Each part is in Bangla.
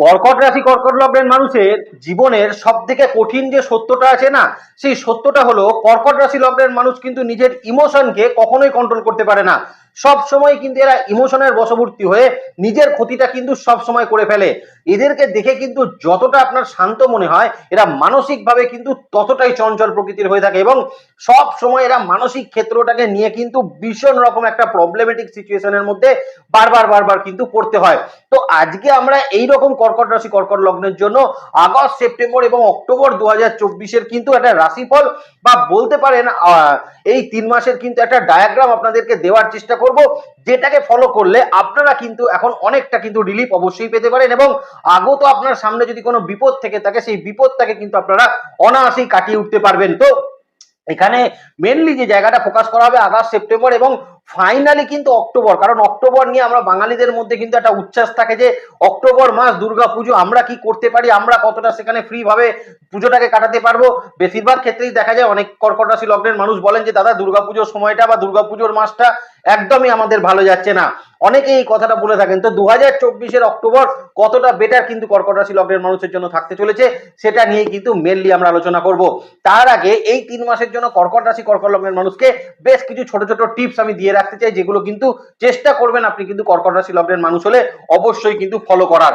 কর্কট রাশি, কর্কট লগ্নের মানুষের জীবনের সব থেকে কঠিন যে সত্যটা আছে না, সেই সত্যটা হলো কর্কট রাশি লগ্নের মানুষ কিন্তু নিজের ইমোশনকে কখনোই কন্ট্রোল করতে পারে না। সব সময় কিন্তু এরা ইমোশনের বশবর্তী হয়ে নিজের ক্ষতিটা কিন্তু সব সময় করে ফেলে। এদেরকে দেখে কিন্তু যতটা আপনার শান্ত মনে হয়, এরা মানসিকভাবে কিন্তু ততটাই চঞ্চল প্রকৃতির হয়ে থাকে এবং সব সময় এরা মানসিক ক্ষেত্রটাকে নিয়ে কিন্তু ভীষণ রকম একটা প্রবলেমেটিক সিচুয়েশনের মধ্যে বারবার বারবার কিন্তু পড়তে হয়। তো আজকে আমরা এই রকম কর্কট রাশি, কর্কট লগ্নের জন্য আগস্ট, সেপ্টেম্বর এবং অক্টোবর দু হাজার কিন্তু একটা রাশিফল বা বলতে পারেন এই তিন মাসের কিন্তু একটা ডায়াগ্রাম আপনাদেরকে দেওয়ার চেষ্টা করব, যেটাকে ফলো করলে আপনারা কিন্তু এখন অনেকটা কিন্তু রিলিফ অবশ্যই পেতে পারেন এবং আগত আপনার সামনে যদি কোনো বিপদ থেকে থাকে, সেই বিপদটাকে কিন্তু আপনারা অনায়াসেই কাটিয়ে উঠতে পারবেন। তো এখানে মেনলি যে জায়গাটা ফোকাস করা হবে আগস্ট সেপ্টেম্বর এবং ফাইনালি কিন্তু অক্টোবর কারণ অক্টোবর নিয়ে আমরা বাঙালিদের মধ্যে কিন্তু একটা উচ্ছ্বাস থাকে যে অক্টোবর মাস, দুর্গা পুজো, আমরা কি করতে পারি, আমরা কতটা সেখানে ফ্রি ভাবে পুজোটাকে কাটাতে পারব? বেশিরভাগ ক্ষেত্রেই দেখা যায় অনেক কর্কট রাশি লগ্নের মানুষ বলেন যে, দাদা, দুর্গা পুজোর সময়টা বা দুর্গা পুজোর মাসটা একদমই আমাদের ভালো যাচ্ছে না। অনেকে এই কথাটা বলে থাকেন। তো দু হাজার চব্বিশের অক্টোবর কতটা বেটার কিন্তু কর্কট রাশি লগ্নের মানুষের জন্য থাকতে চলেছে, সেটা নিয়ে কিন্তু মেনলি আমরা আলোচনা করব। তার আগে এই তিন মাসের জন্য কর্কট রাশি কর্কট লগ্নের মানুষকে বেশ কিছু ছোট ছোট টিপস আমি দিয়ে রাখতে চাই, যেগুলো কিন্তু চেষ্টা করবেন আপনি কিন্তু কর্কট রাশি লগ্নের মানুষ হলে অবশ্যই কিন্তু ফলো করার।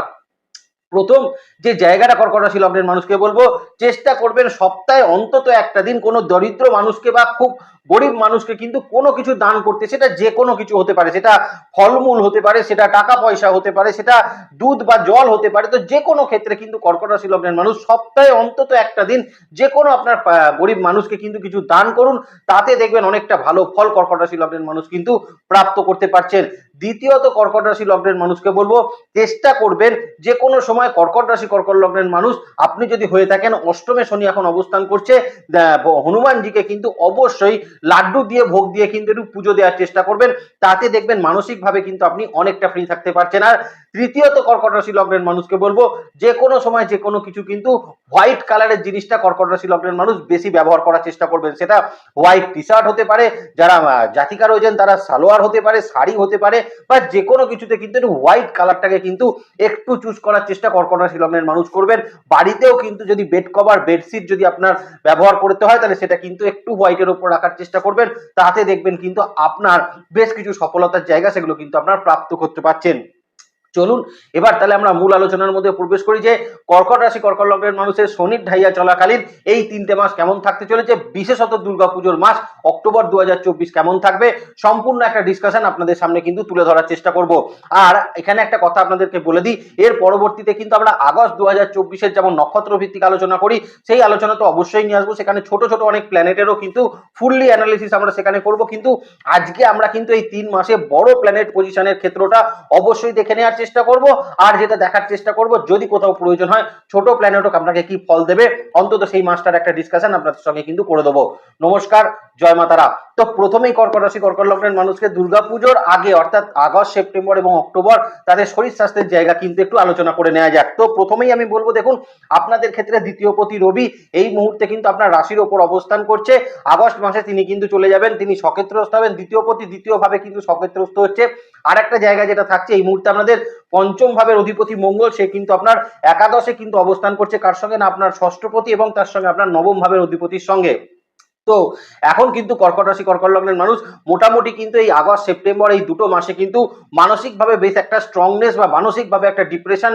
প্রথম যে জায়গাটা কর্কট রাশি লগ্নের মানুষকে বলব, চেষ্টা করবেন সপ্তাহে অন্তত একটা দিন কোনো দরিদ্র মানুষকে বা খুব গরিব মানুষকে কিন্তু কোনো কিছু দান করতে, সেটা যে কোনো কিছু হতে পারে, সেটা ফলমূল হতে পারে, সেটা টাকা পয়সা হতে পারে, সেটা দুধ বা জল হতে পারে, তো যে কোনো ক্ষেত্রে কিন্তু কর্কট রাশি মানুষ সপ্তাহে অন্তত একটা দিন যে কোনো আপনার গরিব মানুষকে কিন্তু কিছু দান করুন, তাতে দেখবেন অনেকটা ভালো ফল কর্কট রাশি মানুষ কিন্তু প্রাপ্ত করতে পারছেন। দ্বিতীয়ত কর্কট রাশি লগ্নের মানুষকে বলব, চেষ্টা করবেন যে কোনো সময় কর্কট রাশি, কর্কট লগ্নের মানুষ আপনি যদি হয়ে থাকেন, অষ্টমে শনি এখন অবস্থান করছে হনুমানজিকে কিন্তু অবশ্যই লাড্ডু দিয়ে ভোগ দিয়ে কিন্তু একটু পুজো দেওয়ার চেষ্টা করবেন, তাতে দেখবেন মানসিকভাবে কিন্তু আপনি অনেকটা ফ্রি থাকতে পারছেন। আর তৃতীয়ত কর্কট রাশি লগ্নের মানুষকে বলব, যে কোনো সময় যে কোনো কিছু কিন্তু হোয়াইট কালারের জিনিসটা কর্কট রাশি লগ্নের মানুষ বেশি ব্যবহার করার চেষ্টা করবেন। সেটা হোয়াইট টি শার্ট হতে পারে, যারা জাতিকা রয়েছেন তারা সালোয়ার হতে পারে, শাড়ি হতে পারে, বা যে কোনো কিছুতে কিন্তু হোয়াইট কালারটাকে কিন্তু একটু চুজ করার চেষ্টা কর্কট রাশি লগ্নের মানুষ করবেন। বাড়িতেও কিন্তু যদি বেড কভার, বেডশিট যদি আপনার ব্যবহার করতে হয়, তাহলে সেটা কিন্তু একটু হোয়াইটের উপর রাখার চেষ্টা করবেন। তাতে দেখবেন কিন্তু আপনার বেশ কিছু সফলতার জায়গা সেগুলো কিন্তু আপনার প্রাপ্ত করতে পারছেন। চলুন, এবার তাহলে আমরা মূল আলোচনার মধ্যে প্রবেশ করি যে কর্কট রাশি, কর্কট লগ্নের মানুষের শনির ঢাইয়া চলাকালীন এই তিনটে মাস কেমন থাকতে চলেছে? বিশেষত দুর্গাপুজোর মাস, অক্টোবর দু হাজার চব্বিশ কেমন থাকবে? সম্পূর্ণ একটা ডিসকাশন আপনাদের সামনে কিন্তু তুলে ধরার চেষ্টা করব। আর এখানে একটা কথা আপনাদেরকে বলে দিই, এর পরবর্তীতে কিন্তু আমরা আগস্ট দু হাজার যেমন নক্ষত্র ভিত্তিক আলোচনা করি, সেই আলোচনা তো অবশ্যই নিয়ে আসব। সেখানে ছোট ছোট অনেক প্ল্যানেটেরও কিন্তু ফুললি অ্যানালিসিস আমরা সেখানে করব। কিন্তু আজকে আমরা কিন্তু এই তিন মাসে বড় প্ল্যানেট পজিশনের ক্ষেত্রটা অবশ্যই দেখে নেওয়ার চেষ্টা করব, আর যেটা দেখার চেষ্টা করব, যদি কোথাও প্রয়োজন হয়, ছোট প্ল্যানেটও আপনাকে কি ফল দেবে, অন্তত সেই মাসটার একটা ডিসকাশন আপনাদের সঙ্গে কিন্তু করে দেবো। নমস্কার, জয় মাতারা তো প্রথমেই কর্কট রাশি কর্কট লগ্নের মানুষকে দুর্গাপুজোর আগে, অর্থাৎ আগস্ট, সেপ্টেম্বর এবং অক্টোবর, তাদের শরীর স্বাস্থ্যের জায়গা কিন্তু একটু আলোচনা করে নেওয়া যাক। তো প্রথমেই আমি বলব, দেখুন, আপনাদের ক্ষেত্রে দ্বিতীয় পতি রবি এই মুহূর্তে কিন্তু আপনার রাশির ওপর অবস্থান করছে। আগস্ট মাসে তিনি কিন্তু চলে যাবেন, তিনি সক্ষেত্রস্থ হবেন। দ্বিতীয় পতি দ্বিতীয় ভাবে কিন্তু সক্ষেত্রস্থ হচ্ছে। আর একটা জায়গা যেটা থাকছে, এই মুহূর্তে আপনাদের পঞ্চম ভাবের অধিপতি মঙ্গল, সে কিন্তু আপনার একাদশে কিন্তু অবস্থান করছে। কার সঙ্গে? না, আপনার ষষ্ঠপতি এবং তার সঙ্গে আপনার নবম ভাবের অধিপতির সঙ্গে। তো এখন কিন্তু কর্কট রাশি, কর্কট লগ্নের মানুষ মোটামুটি কিন্তু এই আগস্ট, সেপ্টেম্বর এই দুটো মাসে কিন্তু মানসিকভাবে বেশ একটা স্ট্রংনেস বা মানসিকভাবে একটা ডিপ্রেশন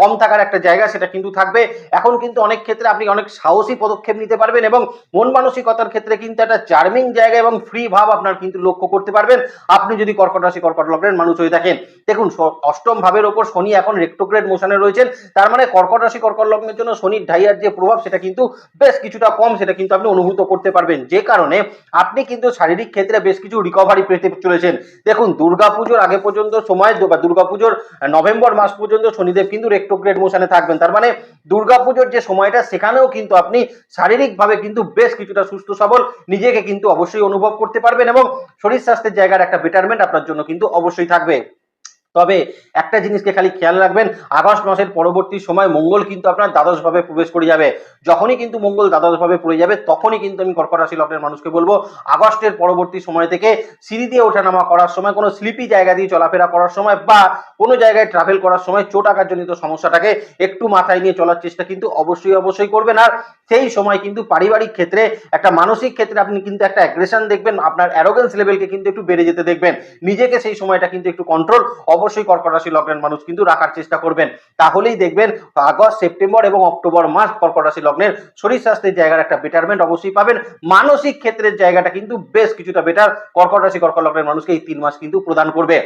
কম থাকার একটা জায়গা সেটা কিন্তু থাকবে। এখন কিন্তু অনেক ক্ষেত্রে আপনি অনেক সাহসী পদক্ষেপ নিতে পারবেন এবং মন মানসিকতার ক্ষেত্রে কিন্তু একটা চার্মিং জায়গা এবং ফ্রি ভাব আপনার কিন্তু লক্ষ্য করতে পারবেন। আপনি যদি কর্কট রাশি, কর্কট লগ্নের মানুষ হয়ে থাকেন, দেখুন অষ্টম ভাবের ওপর শনি এখন রেক্টোগ্রেড মোশনে রয়েছেন। তার মানে কর্কট রাশি, কর্কট লগ্নের জন্য শনির ঢাইয়ার যে প্রভাব সেটা কিন্তু বেশ কিছুটা কম, সেটা কিন্তু আপনি অনুভূত করতে পারবেন। যে কারণে আপনি কিন্তু শারীরিক ক্ষেত্রে বেশ কিছু রিকভারি পেতে চলেছেন। দেখুন, দুর্গাপুজোর আগে পর্যন্ত সময় বা দুর্গাপুজোর নভেম্বর মাস পর্যন্ত শনিদেব কিন্তু রেক্টোগ্রেড মোশনে থাকবেন। তার মানে দুর্গাপুজোর যে সময়টা, সেখানেও কিন্তু আপনি শারীরিকভাবে কিন্তু বেশ কিছুটা সুস্থ সবল, নিজেকে কিন্তু অবশ্যই অনুভব করতে পারবেন এবং শরীর স্বাস্থ্যের জায়গার একটা বেটারমেন্ট আপনার জন্য কিন্তু অবশ্যই থাকবে। তবে একটা জিনিসকে খালি খেয়াল রাখবেন, আগস্ট মাসের পরবর্তী সময় মঙ্গল কিন্তু আপনার দ্বাদশ ভাবে প্রবেশ করে যাবে। যখনই কিন্তু মঙ্গল দ্বাদশ ভাবে পড়ে যাবে, তখনই কিন্তু আমি কর্কট রাশি লগ্নের মানুষকে বলব, আগস্টের পরবর্তী সময় থেকে সিঁড়ি দিয়ে ওঠানামা করার সময়, কোনো স্লিপি জায়গা দিয়ে চলাফেরা করার সময় বা কোনো জায়গায় ট্রাভেল করার সময় চোট আঘাতজনিত সমস্যাটাকে একটু মাথায় নিয়ে চলার চেষ্টা কিন্তু অবশ্যই অবশ্যই করবেন। আর সেই সময় কিন্তু পারিবারিক ক্ষেত্রে, একটা মানসিক ক্ষেত্রে আপনি কিন্তু একটা অ্যাগ্রেশন দেখবেন, আপনার অ্যারোগেন্স লেভেলকে কিন্তু একটু বেড়ে যেতে দেখবেন। নিজেকে সেই সময়টা কিন্তু একটু কন্ট্রোল অবশ্যই কর্কট রাশি লগ্নের মানুষ কিন্তু রাখার চেষ্টা করবেন। তাহলেই দেখবেন, আগস্ট সেপ্টেম্বর এবং অক্টোবর মাস কর্কট রাশি লগ্নের শরীর স্বাস্থ্যের জায়গার একটা বেটারমেন্ট অবশ্যই পাবেন। মানসিক ক্ষেত্রের জায়গাটা কিন্তু বেশ কিছুটা বেটার কর্কট রাশি কর্কট লগ্নের মানুষকে এই তিন মাস কিন্তু প্রদান করবে।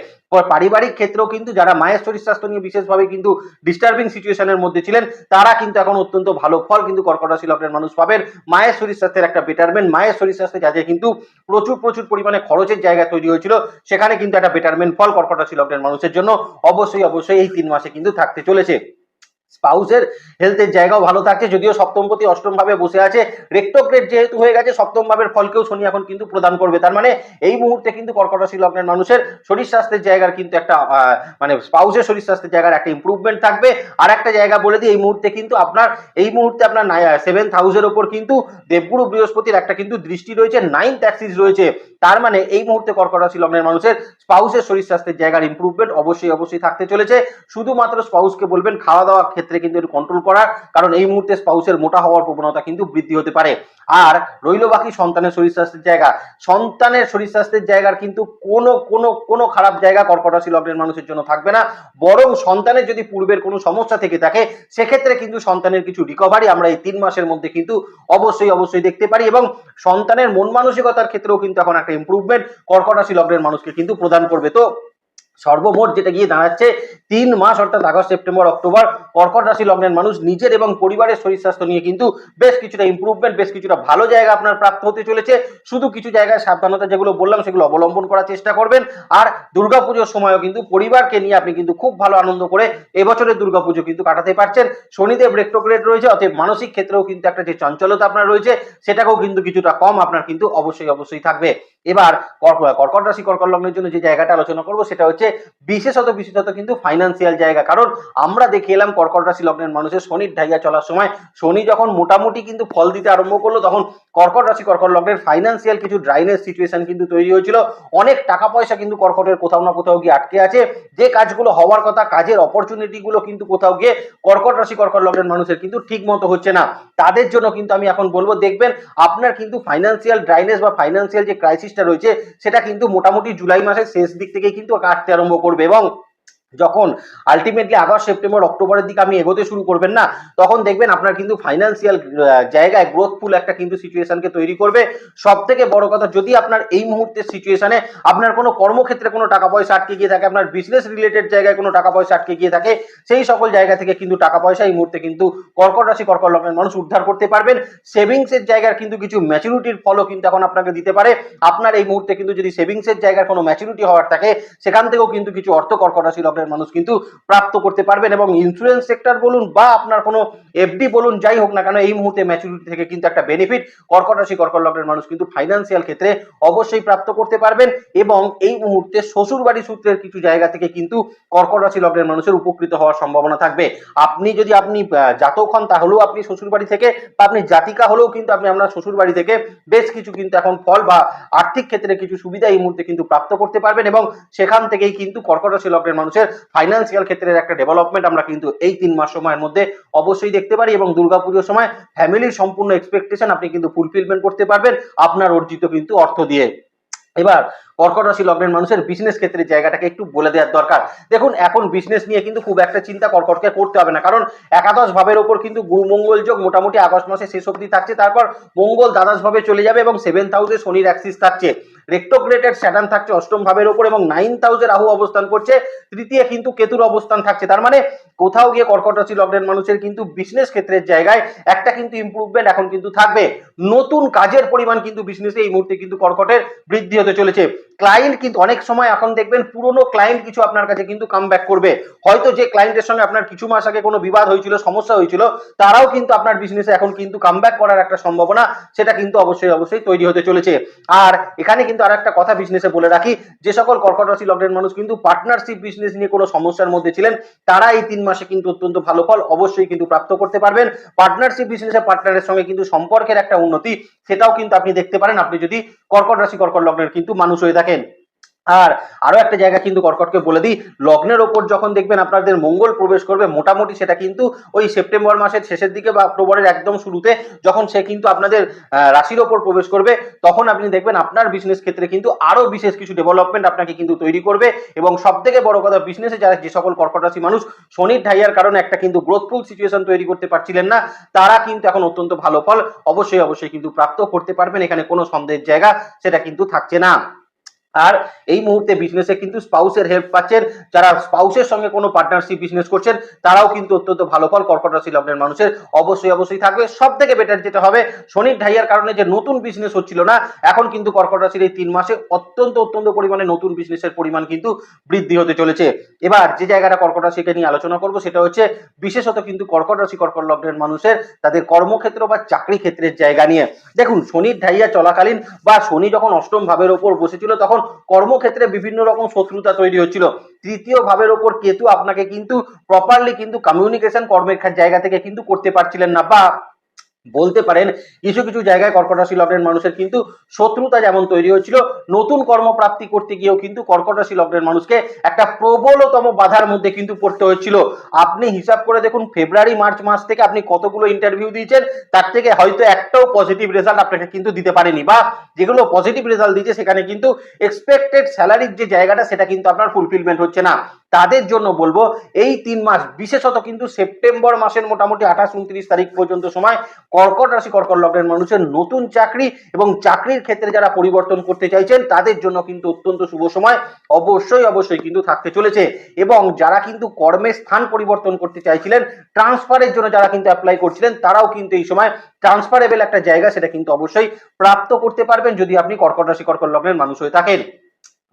পারিবারিক ক্ষেত্রেও কিন্তু যারা মায়ের শরীর স্বাস্থ্য নিয়ে বিশেষভাবে কিন্তু ডিস্টার্বিং সিচুয়েশনের মধ্যে ছিলেন, তারা কিন্তু এখন অত্যন্ত ভালো ফল কিন্তু কর্কট রাশি লগ্নের মানুষ পাবেন। মায়ের শরীর স্বাস্থ্যের একটা বেটারমেন্ট মায়ের শরীর স্বাস্থ্যে যাতে কিন্তু প্রচুর প্রচুর পরিমাণে খরচের জায়গা তৈরি হয়েছিল, সেখানে কিন্তু একটা বেটারমেন্ট ফল কর্কট রাশি মানুষের জন্য। অবশ্যই অবশ্যই এই তিন মাসে কিন্তু থাকতে চলেছে। স্পাউসের হেলথের জায়গাও ভালো থাকছে, যদিও সপ্তমপতি অষ্টম ভাবে বসে আছে। রেক্টোগ্রেড যেহেতু হয়ে গেছে সপ্তম ভাবের ফলকেও শনি এখন কিন্তু প্রদান করবে। তার মানে এই মুহূর্তে কিন্তু কর্কট রাশি লগ্নের মানুষের শরীর স্বাস্থ্যের জায়গার কিন্তু একটা মানে স্পাউসের শরীর স্বাস্থ্যের জায়গার একটা ইম্প্রুভমেন্ট থাকবে। আর একটা জায়গা বলে দিই, এই মুহূর্তে কিন্তু আপনার, এই মুহূর্তে আপনার সেভেন্থ হাউসের ওপর কিন্তু দেবগুরু বৃহস্পতির একটা কিন্তু দৃষ্টি রয়েছে নাইন ট্যাক্সিস রয়েছে। তার মানে এই মুহূর্তে কর্কট রাশি লগ্নের মানুষের স্পাউসের শরীর স্বাস্থ্যের জায়গার ইম্প্রুভমেন্ট অবশ্যই অবশ্যই থাকতে চলেছে। শুধুমাত্র স্পাউসকে বলবেন খাওয়া দাওয়ার ক্ষেত্রে কিন্তু একটু কন্ট্রোল করার কারণ এই মুহূর্তে স্পাউসের মোটা হওয়ার প্রবণতা কিন্তু বৃদ্ধি হতে পারে। আর রইল বাকি সন্তানের শরীর স্বাস্থ্যের জায়গা। সন্তানের শরীর স্বাস্থ্যের জায়গার কিন্তু কোনো কোনো কোনো খারাপ জায়গা কর্কট রাশি লগ্নের মানুষের জন্য থাকবে না। বরং সন্তানের যদি পূর্বের কোনো সমস্যা থেকে থাকে, সেক্ষেত্রে কিন্তু সন্তানের কিছু রিকভারি আমরা এই তিন মাসের মধ্যে কিন্তু অবশ্যই অবশ্যই দেখতে পারি এবং সন্তানের মন মানসিকতার ক্ষেত্রেও কিন্তু এখন একটা ইম্প্রুভমেন্ট কর্কট রাশি লগ্নের মানুষকে কিন্তু প্রদান করবে। তো সর্বমোট যেটা গিয়ে দাঁড়াচ্ছে, তিন মাস, অর্থাৎ আগস্ট, সেপ্টেম্বর, অক্টোবর, কর্কট রাশি লগ্নের মানুষ নিজের এবং পরিবারের শরীর স্বাস্থ্য নিয়ে কিন্তু বেশ কিছুটা ইম্প্রুভমেন্ট বেশ কিছুটা ভালো জায়গা আপনার প্রাপ্ত হতে চলেছে। শুধু কিছু জায়গায় সাবধানতা যেগুলো বললাম, সেগুলো অবলম্বন করার চেষ্টা করবেন। আর দুর্গাপুজোর সময়ও কিন্তু পরিবারকে নিয়ে আপনি কিন্তু খুব ভালো আনন্দ করে এবছরের দুর্গাপুজো কিন্তু কাটাতে পারছেন। শনিদেব রেক্টোগ্রেড রয়েছে, অতএব মানসিক ক্ষেত্রেও কিন্তু একটা যে চঞ্চলতা আপনার রয়েছে, সেটাকেও কিন্তু কিছুটা কম আপনার কিন্তু অবশ্যই অবশ্যই থাকবে। এবার কর্ক- কর্কট রাশি, কর্কট লগ্নের জন্য যে জায়গাটা আলোচনা করব, সেটা হচ্ছে বিশেষত বিশেষত কিন্তু ফাইন্যান্সিয়াল জায়গা। কারণ আমরা দেখে এলাম কর্কট রাশি লগ্নের মানুষের শনির ঢাইয়া চলার সময় শনি যখন মোটামুটি কিন্তু ফল দিতে আরম্ভ করল, তখন কর্কট রাশি, কর্কট লগ্নের ফাইন্যান্সিয়াল কিছু ড্রাইনেস সিচুয়েশন কিন্তু তৈরি হয়েছিল। অনেক টাকা পয়সা কিন্তু কর্কটের কোথাও না কোথাও গিয়ে আটকে আছে। যে কাজগুলো হওয়ার কথা, কাজের অপরচুনিটি গুলো কিন্তু কোথাও গিয়ে কর্কট রাশি, কর্কট লগ্নের মানুষের কিন্তু ঠিক মতো হচ্ছে না। তাদের জন্য কিন্তু আমি এখন বলব, দেখবেন আপনার কিন্তু ফাইন্যান্সিয়াল ড্রাইনেস বা ফাইন্যান্সিয়াল যে ক্রাইসিসটা রয়েছে, সেটা কিন্তু মোটামুটি জুলাই মাসের শেষ দিক থেকে কিন্তু কাটতে আরম্ভ করবে এবং যখন আলটিমেটলি আগস্ট সেপ্টেম্বর অক্টোবরের দিকে আপনি এগোতে শুরু করবেন না, তখন দেখবেন আপনার কিন্তু ফাইন্যান্সিয়াল জায়গায় গ্রোথফুল একটা কিন্তু সিচুয়েশনকে তৈরি করবে। সব থেকে বড় কথা, যদি আপনার এই মুহূর্তের সিচুয়েশনে আপনার কোনো কর্মক্ষেত্রে কোনো টাকা পয়সা আটকে গিয়ে থাকে, আপনার বিজনেস রিলেটেড জায়গায় কোনো টাকা পয়সা আটকে গিয়ে থাকে, সেই সকল জায়গা থেকে কিন্তু টাকা পয়সা এই মুহূর্তে কিন্তু কর্কট রাশি, কর্কট লগ্নের মানুষ উদ্ধার করতে পারবেন। সেভিংসের জায়গার কিন্তু কিছু ম্যাচুরিটির ফলও কিন্তু এখন আপনাকে দিতে পারে। আপনার এই মুহূর্তে কিন্তু যদি সেভিংসের জায়গার কোনো ম্যাচুরিটি হওয়ার থাকে, সেখান থেকেও কিন্তু কিছু অর্থ কর্কট রাশি লগ্নের মানুষ কিন্তু প্রাপ্ত করতে পারবেন এবং ইন্স্যুরেন্স সেক্টর বলুন বা আপনার কোনো এফডি বলুন, যাই হোক না কেন, এই মুহূর্তে ম্যাচুরিটি থেকে কিন্তু একটা বেনিফিট কর্কট রাশি কর্কট লগ্নের মানুষ কিন্তু ফাইন্যান্সিয়াল ক্ষেত্রে অবশ্যই প্রাপ্ত করতে পারবেন এবং এই মুহূর্তে শ্বশুর বাড়ি সূত্রের কিছু জায়গা থেকে কিন্তু কর্কট রাশি লগ্নের মানুষের উপকৃত হওয়ার সম্ভাবনা থাকবে। আপনি যদি আপনি জাতক হন, তাহলেও আপনি শ্বশুর বাড়ি থেকে বা আপনি জাতিকা হলেও কিন্তু আপনি আপনার শ্বশুর বাড়ি থেকে বেশ কিছু কিন্তু এখন ফল বা আর্থিক ক্ষেত্রে কিছু সুবিধা এই মুহূর্তে কিন্তু প্রাপ্ত করতে পারবেন এবং সেখান থেকেই কিন্তু কর্কট রাশি লগ্নের মানুষের ফাইন্যান্সিয়াল ক্ষেত্রের একটা ডেভেলপমেন্ট আমরা কিন্তু এই তিন মাস সময়ের মধ্যে অবশ্যই দেখতে পারি এবং দুর্গাপুজোর সময় ফ্যামিলির সম্পূর্ণ এক্সপেকটেশন আপনি কিন্তু ফুলফিলমেন্ট করতে পারবেন, আপনার অর্জিত কিন্তু অর্থ দিয়ে। এবার কর্কট রাশি লগ্নের মানুষের বিজনেস ক্ষেত্রের জায়গাটাকে একটু বলে দেওয়ার দরকার। দেখুন, এখন বিজনেস নিয়ে কিন্তু খুব একটা চিন্তা কর্কটকে করতে হবে না। কারণ একাদশ ভাবের ওপর কিন্তু গুরু মঙ্গল যোগ মোটামুটি আগস্ট মাসে শেষ অবধি থাকছে। তারপর মঙ্গল দ্বাদশ ভাবে চলে যাবে এবং সেভেন্থ হাউসে শনির অ্যাক্সিস থাকছে। রেক্টোগ্রেটেড স্যাটার্ন থাকছে অষ্টম ভাবের ওপর এবং নাইন্থ হাউসে রাহু অবস্থান করছে। তৃতীয় কিন্তু কেতুর অবস্থান থাকছে। তার মানে কোথাও গিয়ে কর্কট রাশি লগ্নের মানুষের কিন্তু বিজনেস ক্ষেত্রের জায়গায় একটা কিন্তু ইম্প্রুভমেন্ট এখন কিন্তু থাকবে। নতুন কাজের পরিমাণ কিন্তু বিজনেসে এই মুহূর্তে কিন্তু কর্কটের বৃদ্ধি হতে চলেছে। ক্লায়েন্ট কিন্তু অনেক সময় এখন দেখবেন পুরনো ক্লায়েন্ট কিছু আপনার কাছে কিন্তু কাম করবে। হয়তো যে ক্লায়েন্টের সঙ্গে আপনার কিছু মাস আগে কোনো বিবাদ হয়েছিল, সমস্যা হয়েছিল, তারাও কিন্তু আপনার বিজনেসে এখন কিন্তু কাম করার একটা সম্ভাবনা, সেটা কিন্তু অবশ্যই অবশ্যই তৈরি হতে চলেছে। আর এখানে কিন্তু আর একটা কথা বিজনেসে বলে রাখি, যে সকল কর্কট রাশি লগ্নের মানুষ কিন্তু পার্টনারশিপ বিজনেস নিয়ে কোনো সমস্যার মধ্যে ছিলেন, তারা এই তিন মাসে কিন্তু অত্যন্ত ভালো ফল অবশ্যই কিন্তু প্রাপ্ত করতে পারবেন। পার্টনারশিপ বিজনেসে পার্টনারের সঙ্গে কিন্তু সম্পর্কের একটা উন্নতি, সেটাও কিন্তু আপনি দেখতে পারেন। আপনি যদি কর্কট রাশি কর্কট লগ্নের কিন্তু মানুষ হয়ে থাকেন আর আরও একটা জায়গা কিন্তু কর্কটকে বলে দিই, লগ্নের ওপর যখন দেখবেন আপনাদের মঙ্গল প্রবেশ করবে, মোটামুটি সেটা কিন্তু ওই সেপ্টেম্বর মাসের শেষের দিকে বা অক্টোবরের একদম শুরুতে যখন সে কিন্তু আপনাদের রাশির ওপর প্রবেশ করবে, তখন আপনি দেখবেন আপনার বিজনেস ক্ষেত্রে কিন্তু আরও বিশেষ কিছু ডেভেলপমেন্ট আপনাকে কিন্তু তৈরি করবে। এবং সব থেকে বড় কথা বিজনেসে যারা যে সকল কর্কট রাশি মানুষ, শনির ঢাইয়ার কারণে একটা কিন্তু গ্রোথফুল সিচুয়েশন তৈরি করতে পারছিলেন না, তারা কিন্তু এখন অত্যন্ত ভালো ফল অবশ্যই অবশ্যই কিন্তু প্রাপ্ত করতে পারবেন, এখানে কোনো সন্দেহের জায়গা সেটা কিন্তু থাকছে না। আর এই মুহূর্তে বিজনেসে কিন্তু স্পাউসের হেল্প পাচ্ছেন। যারা স্পাউসের সঙ্গে কোনো পার্টনারশিপ বিজনেস করছেন, তারাও কিন্তু অত্যন্ত ভালো ফল কর্কট রাশি লগ্নের মানুষের অবশ্যই অবশ্যই থাকবে। সব থেকে বেটার যেটা হবে, শনির ঢাইয়ার কারণে যে নতুন বিজনেস হচ্ছিল না, এখন কিন্তু কর্কট রাশির এই তিন মাসে অত্যন্ত অত্যন্ত পরিমাণে নতুন বিজনেসের পরিমাণ কিন্তু বৃদ্ধি হতে চলেছে। এবার যে জায়গাটা কর্কট রাশিকে নিয়ে আলোচনা করব, সেটা হচ্ছে বিশেষত কিন্তু কর্কট রাশি কর্কট লগ্নের মানুষের তাদের কর্মক্ষেত্র বা চাকরি ক্ষেত্রের জায়গা নিয়ে। দেখুন, শনির ঢাইয়া চলাকালীন বা শনি যখন অষ্টম ভাবের ওপর বসেছিল, তখন কর্মক্ষেত্রে বিভিন্ন রকম শত্রুতা তৈরি হচ্ছিল। তৃতীয় ভাবের ওপর কেতু আপনাকে কিন্তু প্রপারলি কিন্তু কমিউনিকেশন কর্মের জায়গা থেকে কিন্তু করতে পারছিলেন না বা বলতে পারেন, কিছু কিছু জায়গায় কর্কট রাশি লগ্নের মানুষের কিন্তু শত্রুতা যেমন তৈরি হয়েছিল, নতুন কর্মপ্রাপ্তি করতে গিয়েও কিন্তু কর্কট রাশি লগ্নের মানুষকে একটা প্রবলতম বাধার মধ্যে কিন্তু পড়তে হয়েছিল। আপনি হিসাব করে দেখুন, ফেব্রুয়ারি, মার্চ মাস থেকে আপনি কতগুলো ইন্টারভিউ দিয়েছেন, তার থেকে হয়তো একটাও পজিটিভ রেজাল্ট আপনাকে কিন্তু দিতে পারেনি বা যেগুলো পজিটিভ রেজাল্ট দিয়েছে, সেখানে কিন্তু এক্সপেক্টেড স্যালারির যে জায়গাটা, সেটা কিন্তু আপনার ফুলফিলমেন্ট হচ্ছে না। তাদের জন্য বলব, এই তিন মাস, বিশেষত কিন্তু সেপ্টেম্বর মাসের মোটামুটি আঠাশ, উনত্রিশ তারিখ পর্যন্ত সময় কর্কট রাশি, কর্কট লগ্নের মানুষের নতুন চাকরি এবং চাকরির ক্ষেত্রে যারা পরিবর্তন করতে চাইছেন, তাদের জন্য কিন্তু অত্যন্ত শুভ সময়, অবশ্যই অবশ্যই কিন্তু থাকতে চলেছে। এবং যারা কিন্তু কর্মের স্থান পরিবর্তন করতে চাইছিলেন, ট্রান্সফারের জন্য যারা কিন্তু অ্যাপ্লাই করছিলেন, তারাও কিন্তু এই সময় ট্রান্সফারেবল একটা জায়গা সেটা কিন্তু অবশ্যই প্রাপ্ত করতে পারবেন, যদি আপনি কর্কট রাশি, কর্কট লগ্নের মানুষ হয়ে থাকেন।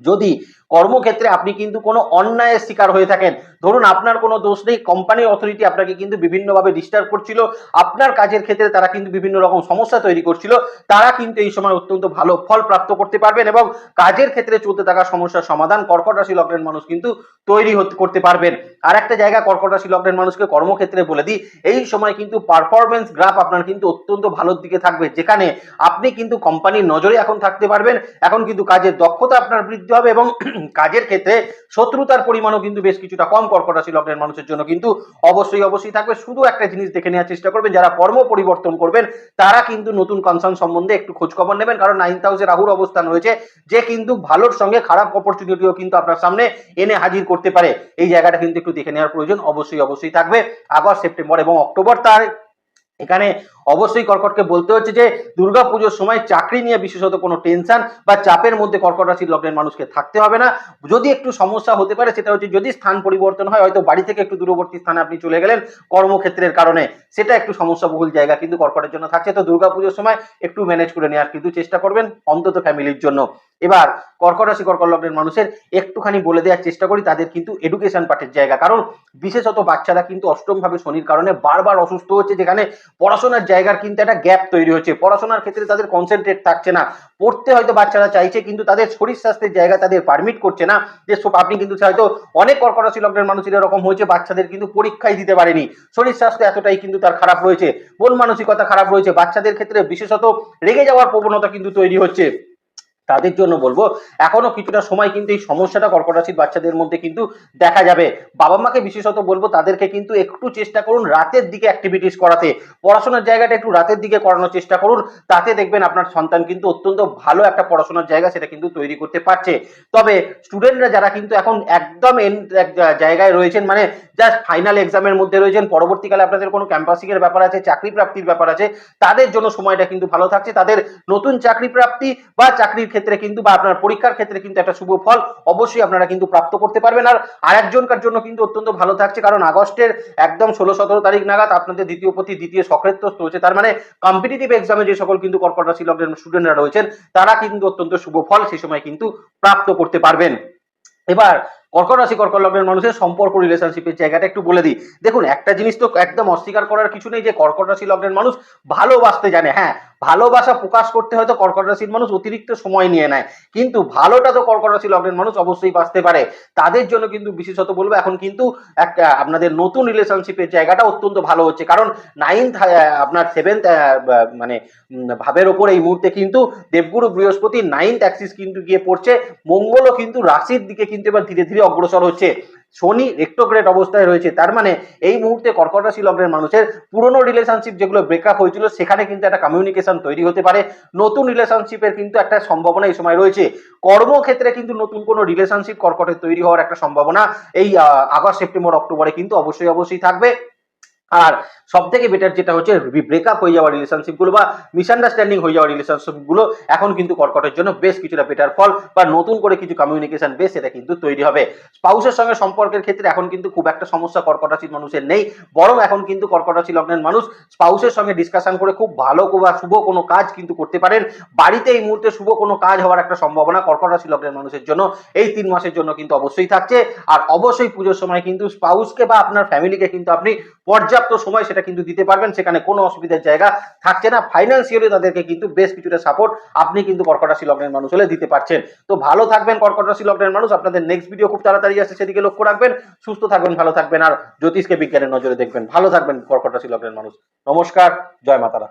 যদি কর্মক্ষেত্রে আপনি কিন্তু কোনো অন্যায়ের শিকার হয়ে থাকেন। ধরুন আপনার কোনো দোষ নেই কোম্পানির অথরিটি আপনাকে কিন্তু বিভিন্নভাবে ডিস্টার্ব করছিল, আপনার কাজের ক্ষেত্রে তারা কিন্তু বিভিন্ন রকম সমস্যা তৈরি করছিল, তারা কিন্তু এই সময় অত্যন্ত ভালো ফল প্রাপ্ত করতে পারবেন এবং কাজের ক্ষেত্রে চলতে থাকা সমস্যার সমাধান কর্কট রাশি লগ্নের মানুষ কিন্তু তৈরি করতে পারবেন। আর একটা জায়গা কর্কট রাশি লগ্নের মানুষকে কর্মক্ষেত্রে বলে দিই, এই সময় কিন্তু পারফরমেন্স গ্রাফ আপনার কিন্তু অত্যন্ত ভালোর দিকে থাকবে, যেখানে আপনি কিন্তু কোম্পানির নজরে এখন থাকতে পারবেন, এখন কিন্তু কাজের দক্ষতা আপনার বৃদ্ধি হবে এবং কাজের ক্ষেত্রে শত্রুতার পরিমাণও কিন্তু বেশ কিছুটা কম কর্কট রাশি লগ্নের মানুষের জন্য কিন্তু অবশ্যই অবশ্যই থাকবে। শুধু একটা জিনিস দেখে নেওয়ার চেষ্টা করবেন, যারা কর্ম পরিবর্তন করবেন, তারা কিন্তু নতুন কনসার্ন সম্বন্ধে একটু খোঁজ খবর নেবেন। কারণ নাইন্থ হাউসে রাহুর অবস্থান রয়েছে, যে কিন্তু ভালোর সঙ্গে খারাপ অপরচুনিটিও কিন্তু আপনার সামনে এনে হাজির করতে পারে। এই জায়গাটা কিন্তু একটু দেখে নেওয়ার প্রয়োজন অবশ্যই অবশ্যই থাকবে। আগস্ট, সেপ্টেম্বর এবং অক্টোবর তার এখানে অবশ্যই কর্কটকে বলতে হচ্ছে যে, দুর্গা পুজোর সময় চাকরি নিয়ে বিশেষত কোনো টেনশন বা চাপের মধ্যে কর্কট রাশির লগ্নের মানুষকে থাকতে হবে না। যদি একটু সমস্যা হতে পারে, সেটা হচ্ছে যদি স্থান পরিবর্তন হয়, হয়তো বাড়ি থেকে একটু দূরবর্তী স্থানে আপনি চলে গেলেন কর্মক্ষেত্রের কারণে। সেটা একটু সমস্যাবহুল জায়গা, কিন্তু কর্কটের জন্য থাকছে। তো দুর্গা পুজোর সময় একটু ম্যানেজ করে নেওয়ার কিন্তু চেষ্টা করবেন, অন্তত ফ্যামিলির জন্য। এবার কর্কট রাশি কর্কট লগ্নের মানুষের একটুখানি বলে দেওয়ার চেষ্টা করি, তাদের কিন্তু এডুকেশন পার্টের জায়গা। কারণ বিশেষত বাচ্চারা কিন্তু অষ্টম ভাবে শনির কারণে বারবার অসুস্থ হচ্ছে, যেখানে পড়াশোনার জায়গার কিন্তু একটা গ্যাপ তৈরি হচ্ছে। পড়াশোনার ক্ষেত্রে তাদের কনসেন্ট্রেট থাকছে না। পড়তে হয়তো বাচ্চারা চাইছে, কিন্তু তাদের শরীর স্বাস্থ্যের জায়গা তাদের পারমিট করছে না। যে আপনি কিন্তু হয়তো অনেক কর্কট রাশি লগ্নের মানুষের এরকম হয়েছে, বাচ্চাদের কিন্তু পরীক্ষাই দিতে পারেনি। শরীর স্বাস্থ্য এতটাই কিন্তু তার খারাপ রয়েছে। মন মানসিকতা খারাপ রয়েছে। বাচ্চাদের ক্ষেত্রে বিশেষত রেগে যাওয়ার প্রবণতা কিন্তু তৈরি হচ্ছে। তাদের জন্য বলব, এখনও কিছুটা সময় কিন্তু এই সমস্যাটা কর্কট রাশির বাচ্চাদের মধ্যে কিন্তু দেখা যাবে। বাবা মাকে বিশেষত বলব, তাদেরকে কিন্তু একটু চেষ্টা করুন রাতের দিকে অ্যাক্টিভিটিস করাতে। পড়াশোনার জায়গাটা একটু রাতের দিকে করানোর চেষ্টা করুন, তাতে দেখবেন আপনার সন্তান কিন্তু অত্যন্ত ভালো একটা পড়াশোনার জায়গা সেটা কিন্তু তৈরি করতে পারছে। তবে স্টুডেন্টরা যারা কিন্তু এখন একদম এন্ড জায়গায় রয়েছেন মানে জাস্ট ফাইনাল এক্সামের মধ্যে রয়েছেন, পরবর্তীকালে আপনাদের কোনো ক্যাম্পাসিংয়ের ব্যাপার আছে, চাকরি প্রাপ্তির ব্যাপার আছে, তাদের জন্য সময়টা কিন্তু ভালো থাকছে। তাদের নতুন চাকরি প্রাপ্তি বা চাকরির ক্ষেত্রে কিন্তু বা আপনার পরীক্ষার ক্ষেত্রে কিন্তু একটা শুভ ফল অবশ্যই আপনারা কিন্তু প্রাপ্ত করতে পারবেন। আর আরেকজনকার জন্য কিন্তু অত্যন্ত ভালো থাকছে, কারণ আগস্টের একদম ষোলো সতেরো তারিখ নাগাদ আপনাদের দ্বিতীয় প্রতি দ্বিতীয় সক্রেত্বস্ত হচ্ছে তার মানে কম্পিটিটিভ এক্সামে যে সকল কিন্তু কর্কট রাশি লগ্নের স্টুডেন্টরা রয়েছেন, তারা কিন্তু অত্যন্ত শুভ ফল সেই সময় কিন্তু প্রাপ্ত করতে পারবেন। এবার কর্কট রাশি কর্কট লগ্নের মানুষের সম্পর্ক রিলেশনশিপের জায়গাটা একটু বলে দিই। দেখুন, একটা জিনিস তো একদম অস্বীকার করার কিছু নেই যে কর্কট রাশি লগ্নের মানুষ ভালোবাসতে জানে। হ্যাঁ ভালোবাসা প্রকাশ করতে হয়তো কর্কট রাশির মানুষ অতিরিক্ত সময় নিয়ে নেয়। কিন্তু ভালোটা তো কর্কট রাশি লগ্নের মানুষ অবশ্যই বাঁচতে পারে। তাদের জন্য কিন্তু বিশেষত বলব, এখন কিন্তু একটা আপনাদের নতুন রিলেশনশিপের জায়গাটা অত্যন্ত ভালো হচ্ছে। কারণ নাইন্থ আপনার সেভেন্থ মানে ভাবের ওপর এই মুহূর্তে কিন্তু দেবগুরু বৃহস্পতি নাইন্থ অ্যাক্সিস কিন্তু গিয়ে পড়ছে। মঙ্গলও কিন্তু রাশির দিকে কিন্তু এবার ধীরে ধীরে অগ্রসর হচ্ছে। শনি রেক্টোগ্রেট অবস্থায় রয়েছে। তার মানে এই মুহূর্তে কর্কট রাশি লগ্নের মানুষের পুরনো রিলেশনশিপ যেগুলো ব্রেকআপ হয়েছিল, সেখানে কিন্তু একটা কমিউনিকেশন তৈরি হতে পারে। নতুন রিলেশনশিপের কিন্তু একটা সম্ভাবনা এই সময় রয়েছে। কর্মক্ষেত্রে কিন্তু নতুন কোনো রিলেশনশিপ কর্কটের তৈরি হওয়ার একটা সম্ভাবনা এই আগস্ট, সেপ্টেম্বর, অক্টোবরে কিন্তু অবশ্যই অবশ্যই থাকবে। আর সব থেকে বেটার যেটা হচ্ছে ব্রেকআপ হয়ে যাওয়া রিলেশনশিপগুলো বা মিসআন্ডারস্ট্যান্ডিং হয়ে যাওয়া রিলেশনশিপগুলো এখন কিন্তু কর্কটের জন্য বেশ কিছুটা বেটার ফল বা নতুন করে কিছু কমিউনিকেশন বেস এটা কিন্তু তৈরি হবে। স্পাউসের সঙ্গে সম্পর্কের ক্ষেত্রে এখন কিন্তু খুব একটা সমস্যা কর্কট রাশির মানুষের নেই, বরং এখন কিন্তু কর্কট রাশি লগ্নের মানুষ স্পাউসের সঙ্গে ডিসকাশন করে খুব ভালো বা শুভ কোনো কাজ কিন্তু করতে পারেন। বাড়িতে এই মুহূর্তে শুভ কোনো কাজ হওয়ার একটা সম্ভাবনা কর্কট রাশি লগ্নের মানুষের জন্য এই তিন মাসের জন্য কিন্তু অবশ্যই থাকছে। আর অবশ্যই পুজোর সময় কিন্তু স্পাউসকে বা আপনার ফ্যামিলিকে কিন্তু আপনি পর্যাপ্ত সময় সেটা কিন্তু দিতে পারবেন, সেখানে কোনো অসুবিধার জায়গা থাকছে না। ফাইন্যান্সিয়ালি তাদেরকে কিন্তু বেশ কিছুটা সাপোর্ট আপনি কিন্তু কর্কট রাশি লগ্নের মানুষ হলে দিতে পারছেন। তো ভালো থাকবেন কর্কট রাশি লগ্নের মানুষ, আপনাদের নেক্সট ভিডিও খুব তাড়াতাড়ি আসছে, সেদিকে লক্ষ্য রাখবেন। সুস্থ থাকবেন, ভালো থাকবেন, আর জ্যোতিষকে বিজ্ঞানের নজরে দেখবেন। ভালো থাকবেন কর্কট রাশি লগ্নের মানুষ। নমস্কার, জয় মাতারা।